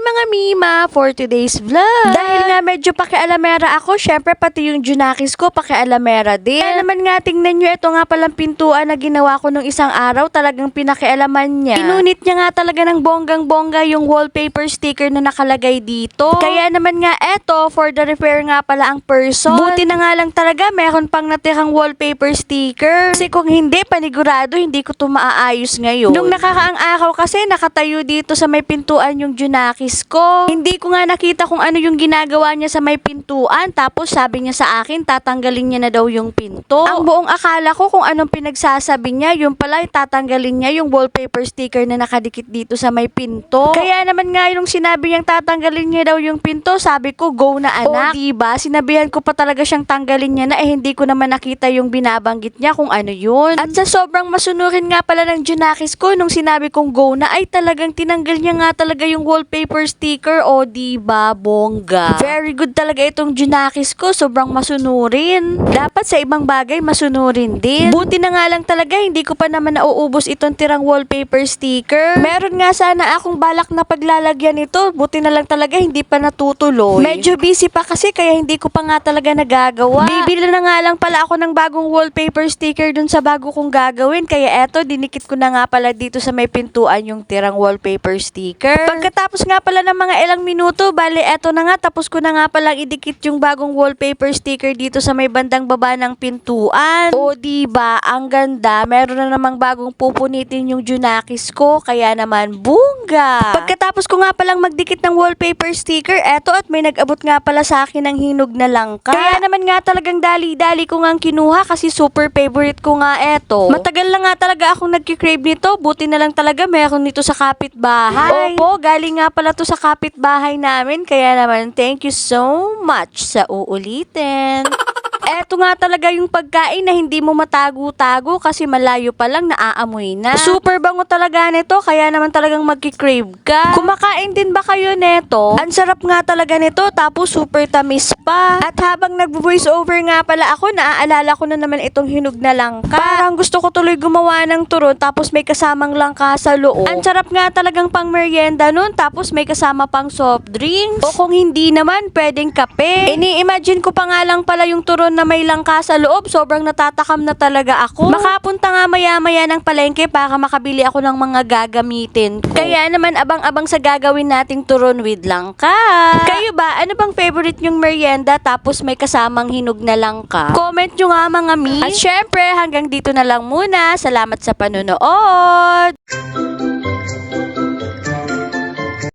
mga Mima for today's vlog. Dahil nga medyo pakialamera ako, syempre pati yung Junakis ko pakialamera din. Kaya naman nga tingnan nyo, ito nga palang pintuan na ginawa ko nung isang araw, talagang pinakialaman niya. Inunit niya nga talaga ng bonggang-bongga yung wallpaper sticker na nakalagay dito. Kaya naman nga eto, for the repair nga pala ang person. Buti na nga lang talaga, meron pang natirang wallpaper sticker. Kasi kung hindi, panigurado, hindi ko to maaayos ngayon. Nung nakakaang araw kasi, nakatayo dito sa may pintuan yung Junakis ko. Hindi ko nga nakita kung ano yung ginagawa niya sa may pintuan. Tapos sabi niya sa akin, tatanggalin niya na daw yung pinto. Ang buong akala ko kung anong pinagsasabi niya, yung pala tatanggalin niya yung wallpaper sticker na nakadikit dito sa may pinto. Kaya naman nga yung sinabi niyang tatanggalin niya daw yung pinto, sabi ko, go na anak. O diba, sinabihan ko pa talaga siyang tanggalin niya na eh hindi ko naman nakita yung binabanggit niya kung ano yun. At sa sobrang masunurin nga pala ng Junakis ko, nung sinabi kong go na, ay talagang tinanggal niya nga talaga yung wallpaper sticker. O diba, bongga. Very good talaga itong Junakis ko, sobrang masunurin. Dapat sa ibang bagay, masunurin din. Buti na nga lang talaga, hindi ko pa naman nauubos itong tirang wallpaper sticker. Meron nga sana akong balak na paglalagyan ito, buti na lang talaga hindi pa natutuloy. Medyo busy pa kasi kaya hindi ko pa nga talaga nagagawa. Bibili na nga lang pala ako ng bagong wallpaper sticker dun sa bago kong gagawin, kaya eto, dinikit ko na nga pala dito sa may pintuan yung tirang wallpaper sticker. Pagkatapos nga pala ng mga ilang minuto, bale eto na nga, tapos ko na nga palang idikit yung bagong wallpaper sticker dito sa may bandang baba ng pintuan. O diba, ang ganda, meron na namang bagong pupunitin yung Junakis ko, kaya naman bunga. Pagkatapos ko nga palang magdikit ng wallpaper sticker, eto at may nag-abot nga pala sa akin ng hinog na langka. Kaya naman nga talagang dali-dali ko nga kinuha kasi super favorite ko nga eto. Matagal na nga talaga akong nagkikrave nito, buti na lang talaga meron nito sa kapitbahay. Opo, galing nga pala to sa kapitbahay namin, kaya naman thank you so much sa uulitin. Eto nga talaga yung pagkain na hindi mo matago-tago kasi malayo pa lang naaamoy na. Super bango talaga nito kaya naman talagang magki-crave ka. Kumakain din ba kayo neto? Ang sarap nga talaga nito tapos super tamis pa. At habang nag-voice over nga pala ako, naaalala ko na naman itong hinog na langka. Parang gusto ko tuloy gumawa ng turon tapos may kasamang langka sa loob. Ang sarap nga talagang pang merienda nun tapos may kasama pang soft drinks. O kung hindi naman, pwedeng kape. Ini-imagine ko pa nga lang pala yung turon na may langka sa loob. Sobrang natatakam na talaga ako. Makapunta nga maya-maya ng palengke para makabili ako ng mga gagamitin ko. Kaya naman abang-abang sa gagawin nating turon with langka. Kayo ba, ano bang favorite nyong merienda tapos may kasamang hinog na langka? Comment nyo nga mga mi. At syempre, hanggang dito na lang muna. Salamat sa panonood.